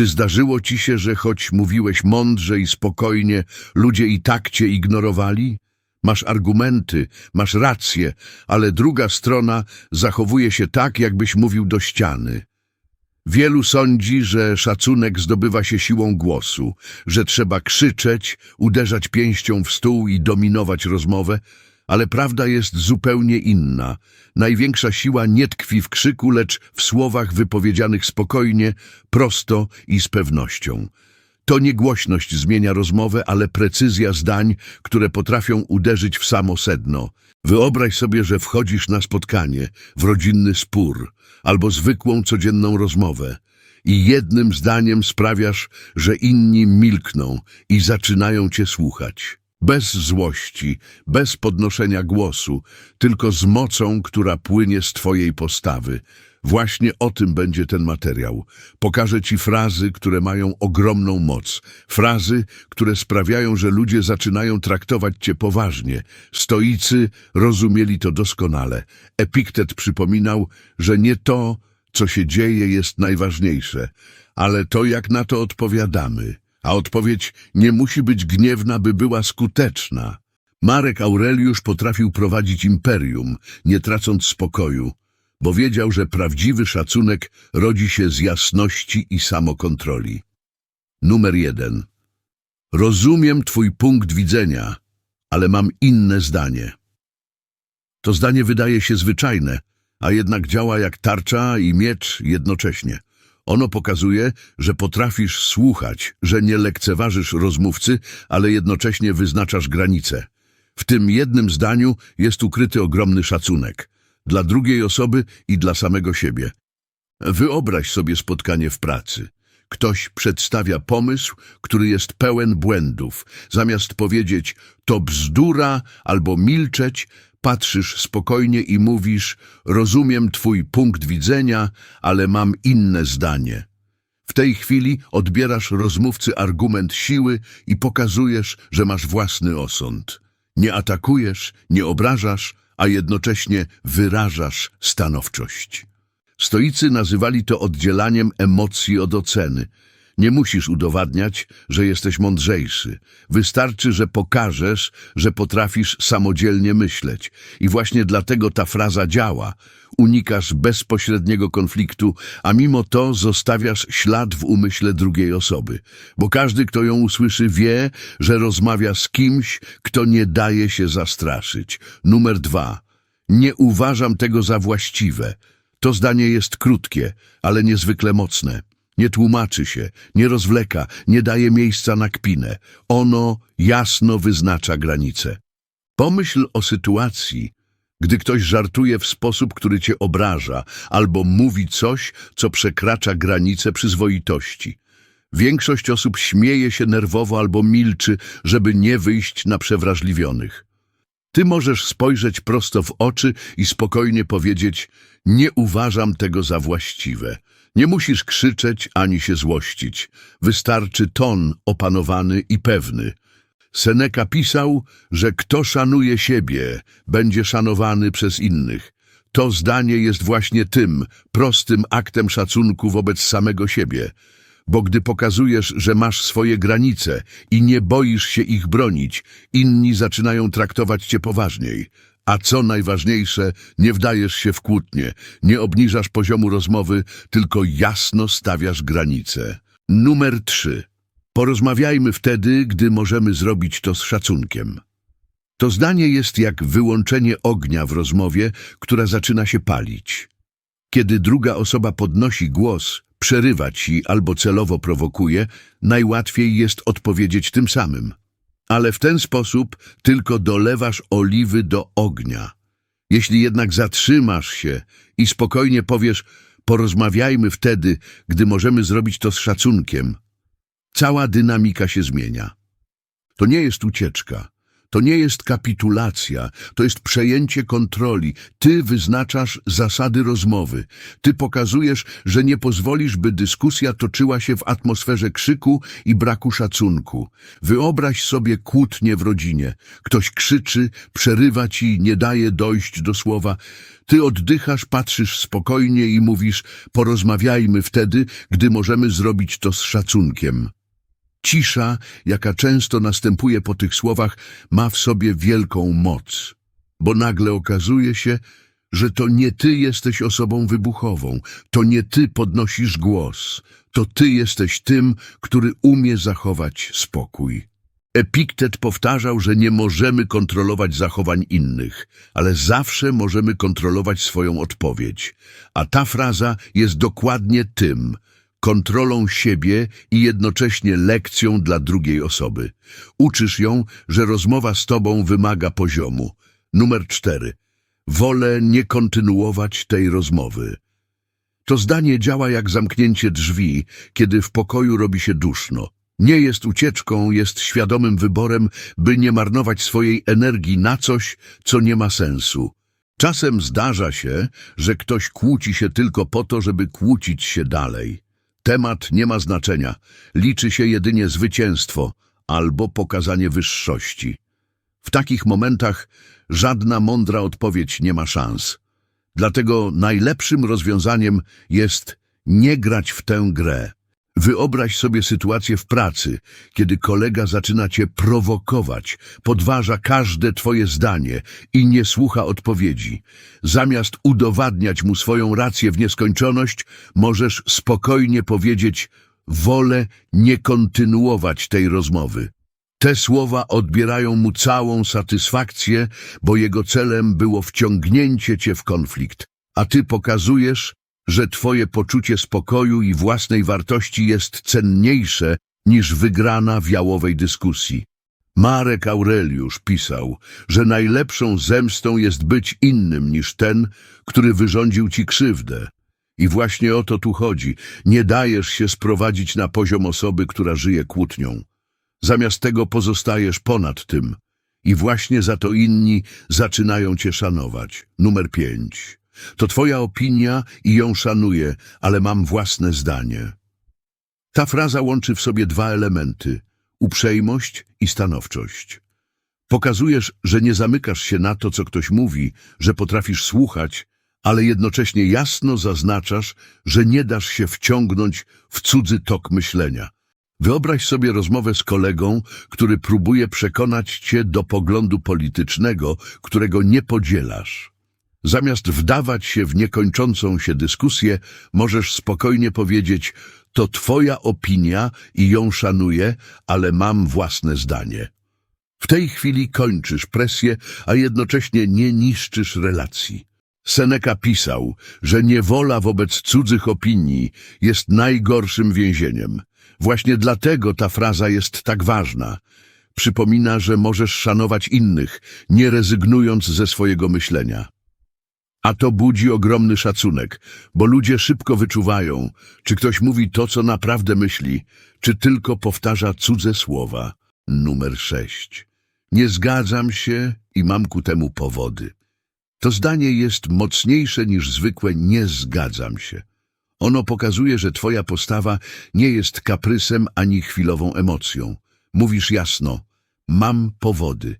Czy zdarzyło ci się, że choć mówiłeś mądrze i spokojnie, ludzie i tak cię ignorowali? Masz argumenty, masz rację, ale druga strona zachowuje się tak, jakbyś mówił do ściany. Wielu sądzi, że szacunek zdobywa się siłą głosu, że trzeba krzyczeć, uderzać pięścią w stół i dominować rozmowę, ale prawda jest zupełnie inna. Największa siła nie tkwi w krzyku, lecz w słowach wypowiedzianych spokojnie, prosto i z pewnością. To nie głośność zmienia rozmowę, ale precyzja zdań, które potrafią uderzyć w samo sedno. Wyobraź sobie, że wchodzisz na spotkanie, w rodzinny spór albo zwykłą codzienną rozmowę i jednym zdaniem sprawiasz, że inni milkną i zaczynają cię słuchać. Bez złości, bez podnoszenia głosu, tylko z mocą, która płynie z twojej postawy. Właśnie o tym będzie ten materiał. Pokażę ci frazy, które mają ogromną moc. Frazy, które sprawiają, że ludzie zaczynają traktować cię poważnie. Stoicy rozumieli to doskonale. Epiktet przypominał, że nie to, co się dzieje, jest najważniejsze, ale to, jak na to odpowiadamy. A odpowiedź nie musi być gniewna, by była skuteczna. Marek Aureliusz potrafił prowadzić imperium, nie tracąc spokoju, bo wiedział, że prawdziwy szacunek rodzi się z jasności i samokontroli. Numer jeden. Rozumiem twój punkt widzenia, ale mam inne zdanie. To zdanie wydaje się zwyczajne, a jednak działa jak tarcza i miecz jednocześnie. Ono pokazuje, że potrafisz słuchać, że nie lekceważysz rozmówcy, ale jednocześnie wyznaczasz granice. W tym jednym zdaniu jest ukryty ogromny szacunek dla drugiej osoby i dla samego siebie. Wyobraź sobie spotkanie w pracy. Ktoś przedstawia pomysł, który jest pełen błędów. Zamiast powiedzieć to bzdura albo milczeć, patrzysz spokojnie i mówisz rozumiem twój punkt widzenia, ale mam inne zdanie. W tej chwili odbierasz rozmówcy argument siły i pokazujesz, że masz własny osąd. Nie atakujesz, nie obrażasz, a jednocześnie wyrażasz stanowczość. Stoicy nazywali to oddzielaniem emocji od oceny. Nie musisz udowadniać, że jesteś mądrzejszy. Wystarczy, że pokażesz, że potrafisz samodzielnie myśleć. I właśnie dlatego ta fraza działa. Unikasz bezpośredniego konfliktu, a mimo to zostawiasz ślad w umyśle drugiej osoby. Bo każdy, kto ją usłyszy, wie, że rozmawia z kimś, kto nie daje się zastraszyć. Numer dwa. Nie uważam tego za właściwe. To zdanie jest krótkie, ale niezwykle mocne. Nie tłumaczy się, nie rozwleka, nie daje miejsca na kpinę. Ono jasno wyznacza granice. Pomyśl o sytuacji, gdy ktoś żartuje w sposób, który cię obraża, albo mówi coś, co przekracza granice przyzwoitości. Większość osób śmieje się nerwowo albo milczy, żeby nie wyjść na przewrażliwionych. Ty możesz spojrzeć prosto w oczy i spokojnie powiedzieć: Nie uważam tego za właściwe. Nie musisz krzyczeć ani się złościć. Wystarczy ton opanowany i pewny. Seneca pisał, że kto szanuje siebie, będzie szanowany przez innych. To zdanie jest właśnie tym prostym aktem szacunku wobec samego siebie. Bo gdy pokazujesz, że masz swoje granice i nie boisz się ich bronić, inni zaczynają traktować cię poważniej. A co najważniejsze, nie wdajesz się w kłótnie, nie obniżasz poziomu rozmowy, tylko jasno stawiasz granice. Numer trzy. Porozmawiajmy wtedy, gdy możemy zrobić to z szacunkiem. To zdanie jest jak wyłączenie ognia w rozmowie, która zaczyna się palić. Kiedy druga osoba podnosi głos, przerywa ci albo celowo prowokuje, najłatwiej jest odpowiedzieć tym samym. Ale w ten sposób tylko dolewasz oliwy do ognia. Jeśli jednak zatrzymasz się i spokojnie powiesz, porozmawiajmy wtedy, gdy możemy zrobić to z szacunkiem, cała dynamika się zmienia. To nie jest ucieczka, To nie jest kapitulacja, to jest przejęcie kontroli. Ty wyznaczasz zasady rozmowy. Ty pokazujesz, że nie pozwolisz, by dyskusja toczyła się w atmosferze krzyku i braku szacunku. Wyobraź sobie kłótnię w rodzinie. Ktoś krzyczy, przerywa ci, nie daje dojść do słowa. Ty oddychasz, patrzysz spokojnie i mówisz, porozmawiajmy wtedy, gdy możemy zrobić to z szacunkiem. Cisza, jaka często następuje po tych słowach, ma w sobie wielką moc, bo nagle okazuje się, że to nie ty jesteś osobą wybuchową, to nie ty podnosisz głos, to ty jesteś tym, który umie zachować spokój. Epiktet powtarzał, że nie możemy kontrolować zachowań innych, ale zawsze możemy kontrolować swoją odpowiedź. A ta fraza jest dokładnie tym, kontrolą siebie i jednocześnie lekcją dla drugiej osoby. Uczysz ją, że rozmowa z tobą wymaga poziomu. Numer cztery. Wolę nie kontynuować tej rozmowy. To zdanie działa jak zamknięcie drzwi, kiedy w pokoju robi się duszno. Nie jest ucieczką, jest świadomym wyborem, by nie marnować swojej energii na coś, co nie ma sensu. Czasem zdarza się, że ktoś kłóci się tylko po to, żeby kłócić się dalej. Temat nie ma znaczenia, liczy się jedynie zwycięstwo albo pokazanie wyższości. W takich momentach żadna mądra odpowiedź nie ma szans. Dlatego najlepszym rozwiązaniem jest nie grać w tę grę. Wyobraź sobie sytuację w pracy, kiedy kolega zaczyna cię prowokować, podważa każde twoje zdanie i nie słucha odpowiedzi. Zamiast udowadniać mu swoją rację w nieskończoność, możesz spokojnie powiedzieć wolę nie kontynuować tej rozmowy. Te słowa odbierają mu całą satysfakcję, bo jego celem było wciągnięcie cię w konflikt, a ty pokazujesz, że twoje poczucie spokoju i własnej wartości jest cenniejsze niż wygrana w jałowej dyskusji. Marek Aureliusz pisał, że najlepszą zemstą jest być innym niż ten, który wyrządził ci krzywdę. I właśnie o to tu chodzi. Nie dajesz się sprowadzić na poziom osoby, która żyje kłótnią. Zamiast tego pozostajesz ponad tym. I właśnie za to inni zaczynają cię szanować. Numer pięć. To twoja opinia i ją szanuję, ale mam własne zdanie. Ta fraza łączy w sobie dwa elementy – uprzejmość i stanowczość. Pokazujesz, że nie zamykasz się na to, co ktoś mówi, że potrafisz słuchać, ale jednocześnie jasno zaznaczasz, że nie dasz się wciągnąć w cudzy tok myślenia. Wyobraź sobie rozmowę z kolegą, który próbuje przekonać cię do poglądu politycznego, którego nie podzielasz. Zamiast wdawać się w niekończącą się dyskusję, możesz spokojnie powiedzieć, to twoja opinia i ją szanuję, ale mam własne zdanie. W tej chwili kończysz presję, a jednocześnie nie niszczysz relacji. Seneca pisał, że niewola wobec cudzych opinii jest najgorszym więzieniem. Właśnie dlatego ta fraza jest tak ważna. Przypomina, że możesz szanować innych, nie rezygnując ze swojego myślenia. A to budzi ogromny szacunek, bo ludzie szybko wyczuwają, czy ktoś mówi to, co naprawdę myśli, czy tylko powtarza cudze słowa. Numer sześć. Nie zgadzam się i mam ku temu powody. To zdanie jest mocniejsze niż zwykłe nie zgadzam się. Ono pokazuje, że twoja postawa nie jest kaprysem ani chwilową emocją. Mówisz jasno, mam powody.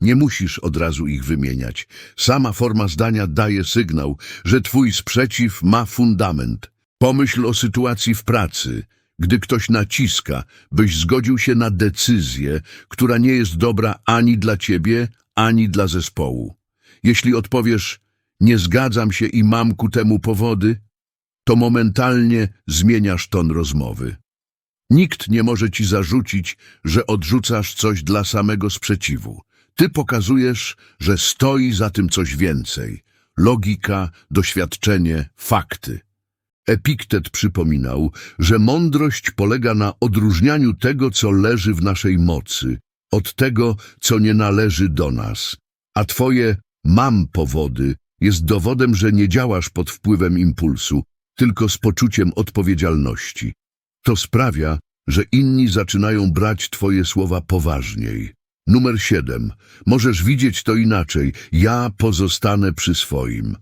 Nie musisz od razu ich wymieniać. Sama forma zdania daje sygnał, że twój sprzeciw ma fundament. Pomyśl o sytuacji w pracy, gdy ktoś naciska, byś zgodził się na decyzję, która nie jest dobra ani dla ciebie, ani dla zespołu. Jeśli odpowiesz, nie zgadzam się i mam ku temu powody, to momentalnie zmieniasz ton rozmowy. Nikt nie może ci zarzucić, że odrzucasz coś dla samego sprzeciwu. Ty pokazujesz, że stoi za tym coś więcej. Logika, doświadczenie, fakty. Epiktet przypominał, że mądrość polega na odróżnianiu tego, co leży w naszej mocy, od tego, co nie należy do nas. A twoje mam powody jest dowodem, że nie działasz pod wpływem impulsu, tylko z poczuciem odpowiedzialności. To sprawia, że inni zaczynają brać twoje słowa poważniej. Numer 7. Możesz widzieć to inaczej. Ja pozostanę przy swoim.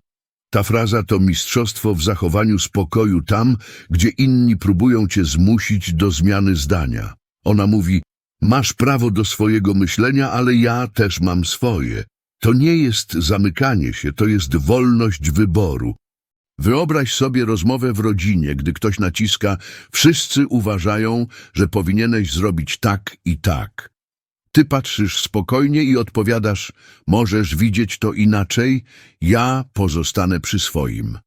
Ta fraza to mistrzostwo w zachowaniu spokoju tam, gdzie inni próbują cię zmusić do zmiany zdania. Ona mówi, masz prawo do swojego myślenia, ale ja też mam swoje. To nie jest zamykanie się, to jest wolność wyboru. Wyobraź sobie rozmowę w rodzinie, gdy ktoś naciska, wszyscy uważają, że powinieneś zrobić tak i tak. Ty patrzysz spokojnie i odpowiadasz, możesz widzieć to inaczej, ja pozostanę przy swoim.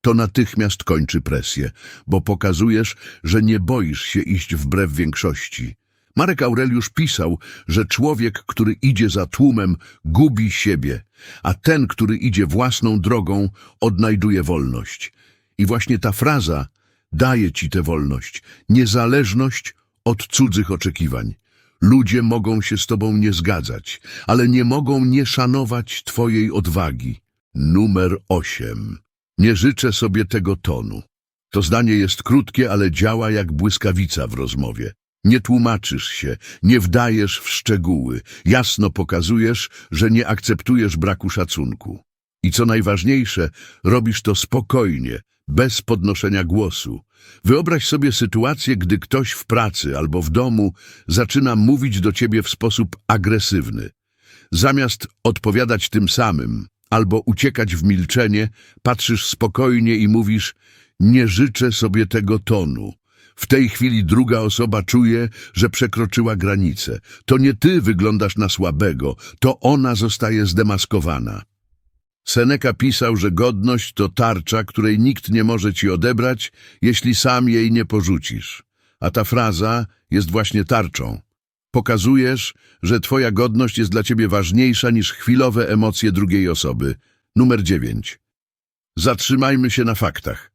To natychmiast kończy presję, bo pokazujesz, że nie boisz się iść wbrew większości. Marek Aureliusz pisał, że człowiek, który idzie za tłumem, gubi siebie, a ten, który idzie własną drogą, odnajduje wolność. I właśnie ta fraza daje ci tę wolność, niezależność od cudzych oczekiwań. Ludzie mogą się z tobą nie zgadzać, ale nie mogą nie szanować twojej odwagi. Numer 8. Nie życzę sobie tego tonu. To zdanie jest krótkie, ale działa jak błyskawica w rozmowie. Nie tłumaczysz się, nie wdajesz w szczegóły, jasno pokazujesz, że nie akceptujesz braku szacunku. I co najważniejsze, robisz to spokojnie, bez podnoszenia głosu. Wyobraź sobie sytuację, gdy ktoś w pracy albo w domu zaczyna mówić do ciebie w sposób agresywny. Zamiast odpowiadać tym samym albo uciekać w milczenie, patrzysz spokojnie i mówisz nie życzę sobie tego tonu. W tej chwili druga osoba czuje, że przekroczyła granicę. To nie ty wyglądasz na słabego, to ona zostaje zdemaskowana. Seneca pisał, że godność to tarcza, której nikt nie może ci odebrać, jeśli sam jej nie porzucisz. A ta fraza jest właśnie tarczą. Pokazujesz, że twoja godność jest dla ciebie ważniejsza niż chwilowe emocje drugiej osoby. Numer 9. Zatrzymajmy się na faktach.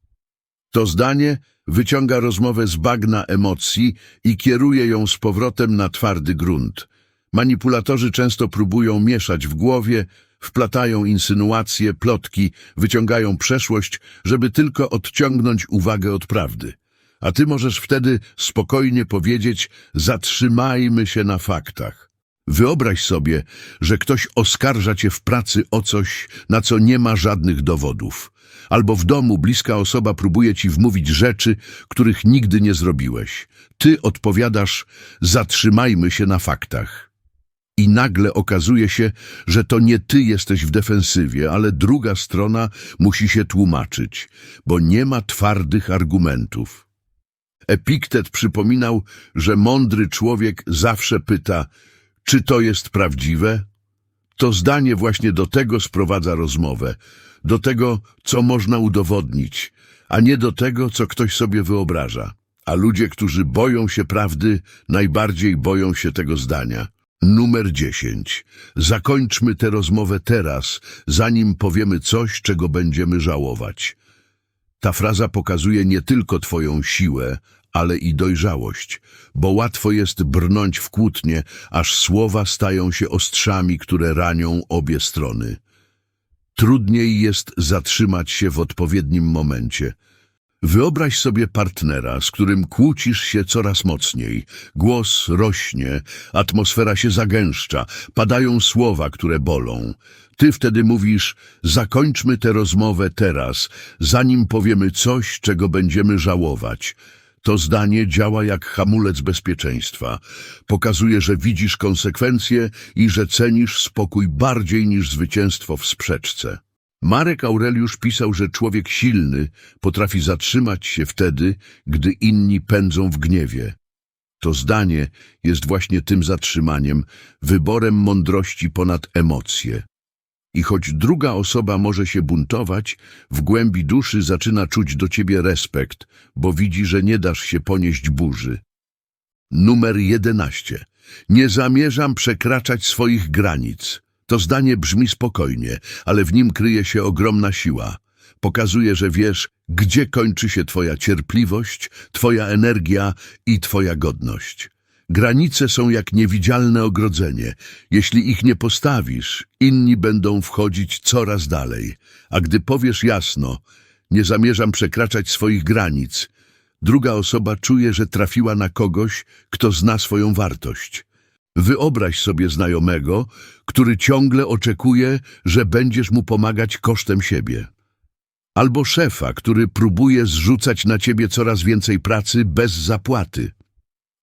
To zdanie wyciąga rozmowę z bagna emocji i kieruje ją z powrotem na twardy grunt. Manipulatorzy często próbują mieszać w głowie, wplatają insynuacje, plotki, wyciągają przeszłość, żeby tylko odciągnąć uwagę od prawdy. A ty możesz wtedy spokojnie powiedzieć, zatrzymajmy się na faktach. Wyobraź sobie, że ktoś oskarża cię w pracy o coś, na co nie ma żadnych dowodów. Albo w domu bliska osoba próbuje ci wmówić rzeczy, których nigdy nie zrobiłeś. Ty odpowiadasz, zatrzymajmy się na faktach. I nagle okazuje się, że to nie ty jesteś w defensywie, ale druga strona musi się tłumaczyć, bo nie ma twardych argumentów. Epiktet przypominał, że mądry człowiek zawsze pyta, czy to jest prawdziwe? To zdanie właśnie do tego sprowadza rozmowę, do tego, co można udowodnić, a nie do tego, co ktoś sobie wyobraża. A ludzie, którzy boją się prawdy, najbardziej boją się tego zdania. Numer 10. Zakończmy tę rozmowę teraz, zanim powiemy coś, czego będziemy żałować. Ta fraza pokazuje nie tylko twoją siłę, ale i dojrzałość, bo łatwo jest brnąć w kłótnie, aż słowa stają się ostrzami, które ranią obie strony. Trudniej jest zatrzymać się w odpowiednim momencie. Wyobraź sobie partnera, z którym kłócisz się coraz mocniej. Głos rośnie, atmosfera się zagęszcza, padają słowa, które bolą. Ty wtedy mówisz, zakończmy tę rozmowę teraz, zanim powiemy coś, czego będziemy żałować. To zdanie działa jak hamulec bezpieczeństwa. Pokazuje, że widzisz konsekwencje i że cenisz spokój bardziej niż zwycięstwo w sprzeczce. Marek Aureliusz pisał, że człowiek silny potrafi zatrzymać się wtedy, gdy inni pędzą w gniewie. To zdanie jest właśnie tym zatrzymaniem, wyborem mądrości ponad emocje. I choć druga osoba może się buntować, w głębi duszy zaczyna czuć do ciebie respekt, bo widzi, że nie dasz się ponieść burzy. Numer 11. Nie zamierzam przekraczać swoich granic. To zdanie brzmi spokojnie, ale w nim kryje się ogromna siła. Pokazuje, że wiesz, gdzie kończy się twoja cierpliwość, twoja energia i twoja godność. Granice są jak niewidzialne ogrodzenie. Jeśli ich nie postawisz, inni będą wchodzić coraz dalej. A gdy powiesz jasno, nie zamierzam przekraczać swoich granic, druga osoba czuje, że trafiła na kogoś, kto zna swoją wartość. Wyobraź sobie znajomego, który ciągle oczekuje, że będziesz mu pomagać kosztem siebie. Albo szefa, który próbuje zrzucać na ciebie coraz więcej pracy bez zapłaty.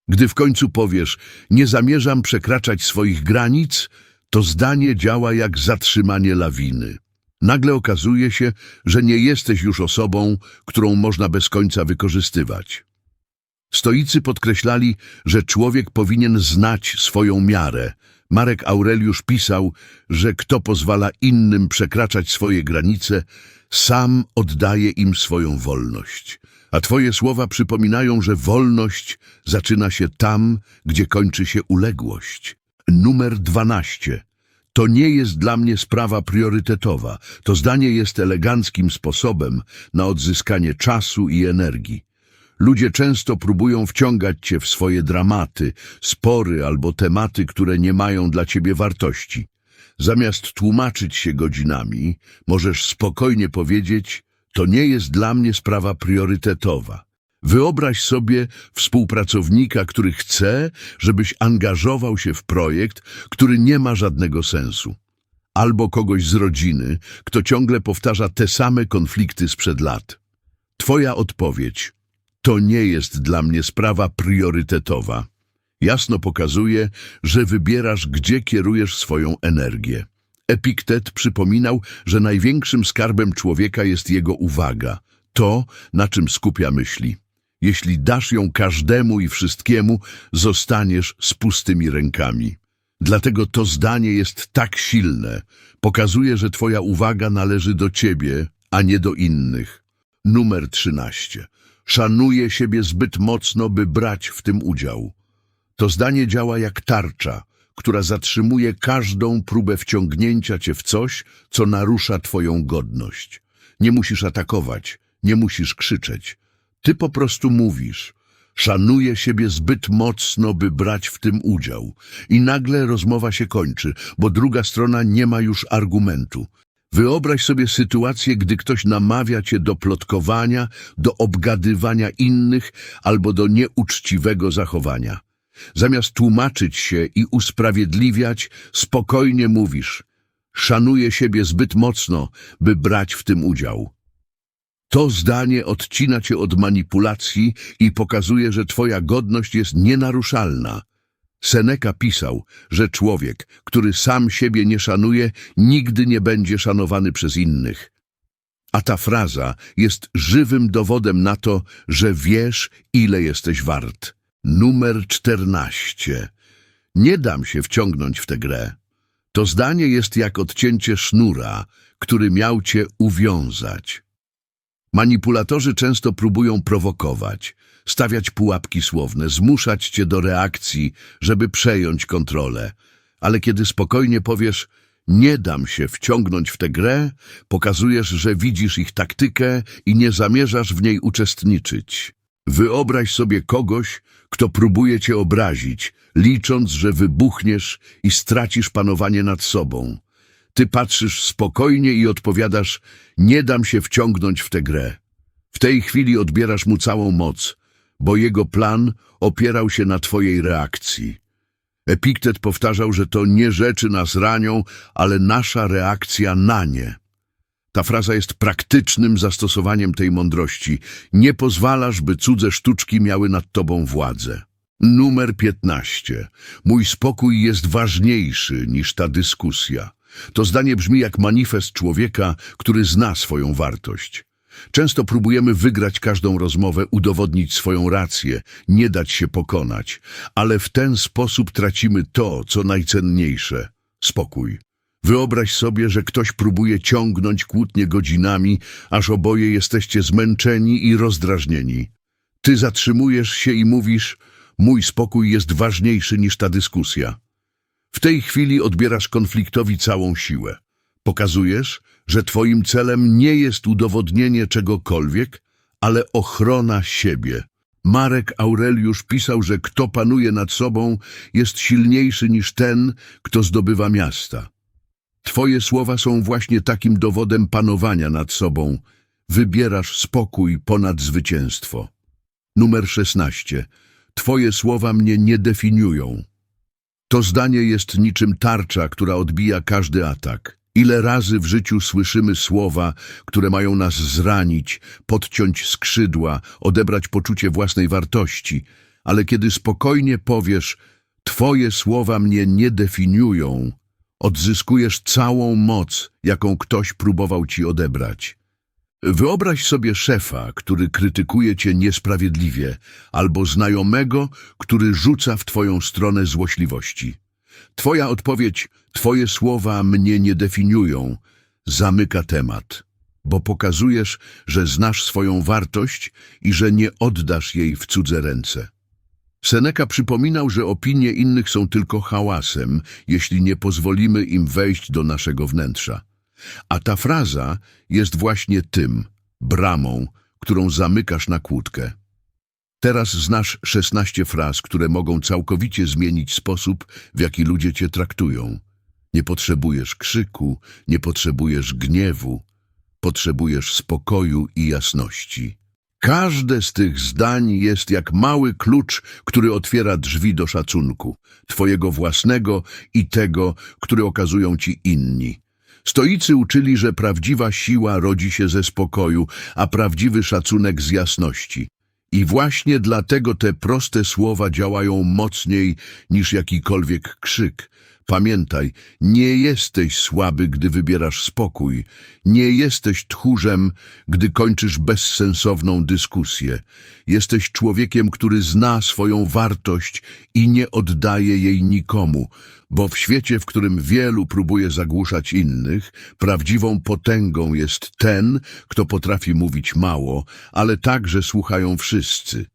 Gdy w końcu powiesz, nie zamierzam przekraczać swoich granic, to zdanie działa jak zatrzymanie lawiny. Nagle okazuje się, że nie jesteś już osobą, którą można bez końca wykorzystywać. Stoicy podkreślali, że człowiek powinien znać swoją miarę. Marek Aureliusz pisał, że kto pozwala innym przekraczać swoje granice, sam oddaje im swoją wolność. A twoje słowa przypominają, że wolność zaczyna się tam, gdzie kończy się uległość. Numer 12. To nie jest dla mnie sprawa priorytetowa. To zdanie jest eleganckim sposobem na odzyskanie czasu i energii. Ludzie często próbują wciągać cię w swoje dramaty, spory albo tematy, które nie mają dla ciebie wartości. Zamiast tłumaczyć się godzinami, możesz spokojnie powiedzieć, to nie jest dla mnie sprawa priorytetowa. Wyobraź sobie współpracownika, który chce, żebyś angażował się w projekt, który nie ma żadnego sensu. Albo kogoś z rodziny, kto ciągle powtarza te same konflikty sprzed lat. Twoja odpowiedź to nie jest dla mnie sprawa priorytetowa. Jasno pokazuje, że wybierasz, gdzie kierujesz swoją energię. Epiktet przypominał, że największym skarbem człowieka jest jego uwaga, to, na czym skupia myśli. Jeśli dasz ją każdemu i wszystkiemu, zostaniesz z pustymi rękami. Dlatego to zdanie jest tak silne. Pokazuje, że twoja uwaga należy do ciebie, a nie do innych. Numer 13. Szanuję siebie zbyt mocno, by brać w tym udział. To zdanie działa jak tarcza, która zatrzymuje każdą próbę wciągnięcia cię w coś, co narusza twoją godność. Nie musisz atakować, nie musisz krzyczeć. Ty po prostu mówisz. Szanuję siebie zbyt mocno, by brać w tym udział. I nagle rozmowa się kończy, bo druga strona nie ma już argumentu. Wyobraź sobie sytuację, gdy ktoś namawia cię do plotkowania, do obgadywania innych albo do nieuczciwego zachowania. Zamiast tłumaczyć się i usprawiedliwiać, spokojnie mówisz Szanuję siebie zbyt mocno, by brać w tym udział. To zdanie odcina cię od manipulacji i pokazuje, że twoja godność jest nienaruszalna. Seneca pisał, że człowiek, który sam siebie nie szanuje, nigdy nie będzie szanowany przez innych. A ta fraza jest żywym dowodem na to, że wiesz, ile jesteś wart. Numer 14. Nie dam się wciągnąć w tę grę. To zdanie jest jak odcięcie sznura, który miał cię uwiązać. Manipulatorzy często próbują prowokować, stawiać pułapki słowne, zmuszać cię do reakcji, żeby przejąć kontrolę. Ale kiedy spokojnie powiesz, nie dam się wciągnąć w tę grę, pokazujesz, że widzisz ich taktykę i nie zamierzasz w niej uczestniczyć. Wyobraź sobie kogoś, kto próbuje cię obrazić, licząc, że wybuchniesz i stracisz panowanie nad sobą. Ty patrzysz spokojnie i odpowiadasz, nie dam się wciągnąć w tę grę. W tej chwili odbierasz mu całą moc, bo jego plan opierał się na twojej reakcji. Epiktet powtarzał, że to nie rzeczy nas ranią, ale nasza reakcja na nie. Ta fraza jest praktycznym zastosowaniem tej mądrości. Nie pozwalasz, by cudze sztuczki miały nad tobą władzę. Numer 15. Mój spokój jest ważniejszy niż ta dyskusja. To zdanie brzmi jak manifest człowieka, który zna swoją wartość. Często próbujemy wygrać każdą rozmowę, udowodnić swoją rację, nie dać się pokonać, ale w ten sposób tracimy to, co najcenniejsze spokój. Wyobraź sobie, że ktoś próbuje ciągnąć kłótnie godzinami, aż oboje jesteście zmęczeni i rozdrażnieni. Ty zatrzymujesz się i mówisz: Mój spokój jest ważniejszy niż ta dyskusja. W tej chwili odbierasz konfliktowi całą siłę. Pokazujesz, że twoim celem nie jest udowodnienie czegokolwiek, ale ochrona siebie. Marek Aureliusz pisał, że kto panuje nad sobą, jest silniejszy niż ten, kto zdobywa miasta. Twoje słowa są właśnie takim dowodem panowania nad sobą. Wybierasz spokój ponad zwycięstwo. Numer 16. Twoje słowa mnie nie definiują. To zdanie jest niczym tarcza, która odbija każdy atak. Ile razy w życiu słyszymy słowa, które mają nas zranić, podciąć skrzydła, odebrać poczucie własnej wartości, ale kiedy spokojnie powiesz, Twoje słowa mnie nie definiują, odzyskujesz całą moc, jaką ktoś próbował ci odebrać. Wyobraź sobie szefa, który krytykuje cię niesprawiedliwie, albo znajomego, który rzuca w twoją stronę złośliwości. Twoja odpowiedź, twoje słowa mnie nie definiują, zamyka temat, bo pokazujesz, że znasz swoją wartość i że nie oddasz jej w cudze ręce. Seneca przypominał, że opinie innych są tylko hałasem, jeśli nie pozwolimy im wejść do naszego wnętrza. A ta fraza jest właśnie tym, bramą, którą zamykasz na kłódkę. Teraz znasz 16 fraz, które mogą całkowicie zmienić sposób, w jaki ludzie cię traktują. Nie potrzebujesz krzyku, nie potrzebujesz gniewu, potrzebujesz spokoju i jasności. Każde z tych zdań jest jak mały klucz, który otwiera drzwi do szacunku, twojego własnego i tego, który okazują ci inni. Stoicy uczyli, że prawdziwa siła rodzi się ze spokoju, a prawdziwy szacunek z jasności. I właśnie dlatego te proste słowa działają mocniej niż jakikolwiek krzyk. Pamiętaj, nie jesteś słaby, gdy wybierasz spokój. Nie jesteś tchórzem, gdy kończysz bezsensowną dyskusję. Jesteś człowiekiem, który zna swoją wartość i nie oddaje jej nikomu, bo w świecie, w którym wielu próbuje zagłuszać innych, prawdziwą potęgą jest ten, kto potrafi mówić mało, ale także słuchają wszyscy.